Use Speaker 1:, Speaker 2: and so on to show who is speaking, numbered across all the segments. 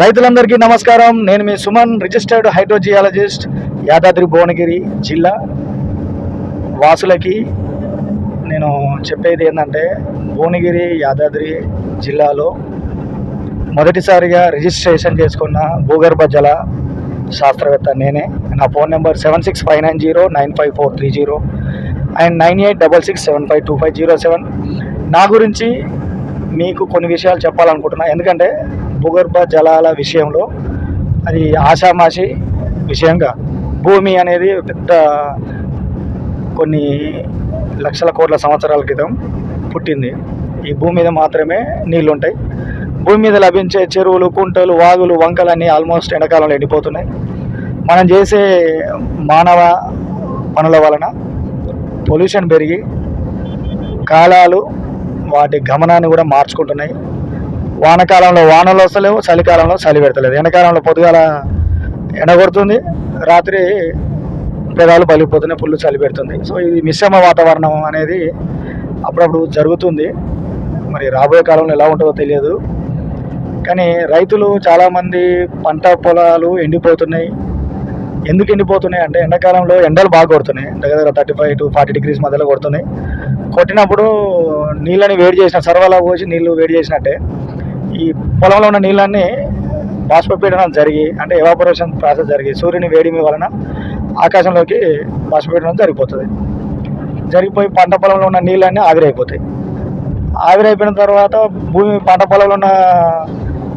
Speaker 1: రైతులందరికీ నమస్కారం. నేను మీ సుమన్ రిజిస్టర్డ్ హైడ్రోజియాలజిస్ట్ యాదాద్రి భువనగిరి జిల్లా వాసులకి నేను చెప్పేది ఏంటంటే భువనగిరి యాదాద్రి జిల్లాలో మొదటిసారిగా రిజిస్ట్రేషన్ చేసుకున్న భూగర్భ జల శాస్త్రవేత్త నేనే. నా phone number seven six five nine zero nine five four three zero and nine eight double six seven five two five zero seven. నా గురించి మీకు కొన్ని విషయాలు చెప్పాలనుకుంటున్నాను ఎందుకంటే భూగర్భ జలాల విషయంలో అది ఆషామాషి విషయంగా. భూమి అనేది పెద్ద కొన్ని లక్షల కోట్ల సంవత్సరాల క్రితం పుట్టింది. ఈ భూమి మీద మాత్రమే నీళ్ళు ఉంటాయి భూమి మీద లభించే చెరువులు కుంటలు వాగులు వంకలు అన్నీ ఆల్మోస్ట్ ఎండాకాలంలో ఎండిపోతున్నాయి. మనం చేసే మానవ పనుల వలన పొల్యూషన్ పెరిగి కాలాలు వాటి గమనాన్ని కూడా మార్చుకుంటున్నాయి. వానకాలంలో వానలు వస్తలేవు చలికాలంలో చలి పెడతలేదు. ఎండాకాలంలో పొద్దుగాల ఎండ కొడుతుంది రాత్రి పెదాలు పలిగిపోతున్నాయి పుల్లు చలి పెడుతుంది. సో ఇది మిశ్రమ వాతావరణం అనేది అప్పుడప్పుడు జరుగుతుంది. మరి రాబోయే కాలంలో ఎలా ఉంటుందో తెలియదు. కానీ రైతులు చాలామంది పంట పొలాలు ఎండిపోతున్నాయి. ఎందుకు ఎండిపోతున్నాయి అంటే ఎండాకాలంలో ఎండలు బాగా కొడుతున్నాయి. దగ్గర దగ్గర thirty five to forty degrees మధ్యలో కొడుతున్నాయి. కొట్టినప్పుడు నీళ్ళని వేడి చేసిన సర్వలా పోసి నీళ్ళు వేడి చేసినట్టే. ఈ పొలంలో ఉన్న నీళ్ళన్నీ బాష్పపీడనం జరిగి అంటే ఎవాపరేషన్ ప్రాసెస్ జరిగి సూర్యుని వేడిమి వలన ఆకాశంలోకి బాష్పపీడనం జరిగిపోతుంది. జరిగిపోయి పంట పొలంలో ఉన్న నీళ్ళన్నీ ఆవిరైపోతాయి. ఆవిరైపోయిన తర్వాత భూమి పంట పొలంలో ఉన్న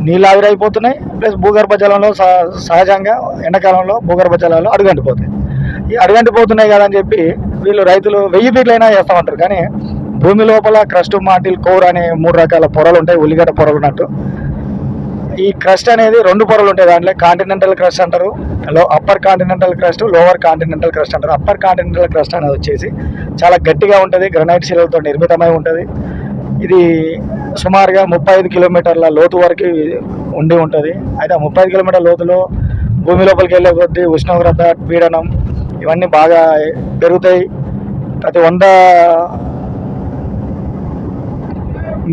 Speaker 1: నీళ్ళు ఆవిరైపోతున్నాయి ప్లస్ భూగర్భ జలంలో సహ- సహజంగా ఎండాకాలంలో భూగర్భ జలాలు అడుగంటిపోతాయి. ఈ అడుగంటిపోతున్నాయి కదా అని చెప్పి వీళ్ళు రైతులు వెయ్యి ఫీట్లైనా వేస్తామంటారు. కానీ భూమి లోపల క్రస్ట్ మాటిల్ కోర్ అనే మూడు రకాల పొరలు ఉంటాయి ఉల్లిగడ్డ పొరలు ఉన్నట్టు ఈ క్రస్ట్ అనేది రెండు పొరలు ఉంటాయి దాంట్లో. కాంటినెంటల్ క్రస్ట్ అంటారు లో upper continental crust lower continental crust అంటారు. అప్పర్ కాంటినెంటల్ క్రస్ట్ అనేది వచ్చేసి చాలా గట్టిగా ఉంటుంది గ్రనైట్ శిలలతో నిర్మితమై ఉంటుంది. ఇది సుమారుగా ముప్పై ఐదు కిలోమీటర్ల లోతు వరకు ఉండి ఉంటుంది. అయితే ఆ ముప్పై ఐదు కిలోమీటర్ల లోతులో భూమి లోపలికి వెళ్ళే కొద్దీ ఉష్ణోగ్రత పీడనం ఇవన్నీ బాగా పెరుగుతాయి. ప్రతి వంద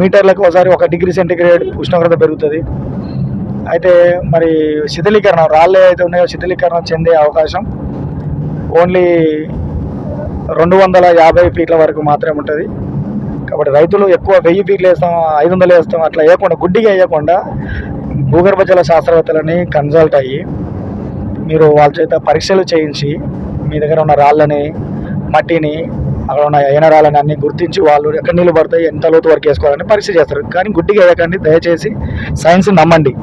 Speaker 1: మీటర్లకు ఒకసారి ఒక డిగ్రీ సెంటిగ్రేడ్ ఉష్ణోగ్రత పెరుగుతుంది. అయితే మరి శిథిలీకరణ రాళ్ళు అయితే ఉన్నాయో శిథిలీకరణ చెందే అవకాశం ఓన్లీ రెండు వందల యాభై ఫీట్ల వరకు మాత్రమే ఉంటుంది. కాబట్టి రైతులు ఎక్కువ వెయ్యి ఫీట్లు వేస్తాం ఐదు వందలు వేస్తాం అట్లా వేయకుండా గుడ్డిగా వేయకుండా భూగర్భ జల శాస్త్రవేత్తలని కన్సల్ట్ అయ్యి మీరు వాళ్ళ చేత పరీక్షలు చేయించి మీ దగ్గర ఉన్న రాళ్ళని మట్టిని అక్కడ ఉన్న ఎనరాలని అన్ని గుర్తించి వాళ్ళు ఎక్కడ నీళ్ళు పడతాయి ఎంత లోతు వరకు వేసుకోవాలని పరీక్ష చేస్తారు. కానీ గుడ్డిగా వేయకండి దయచేసి సైన్స్ నమ్మండి.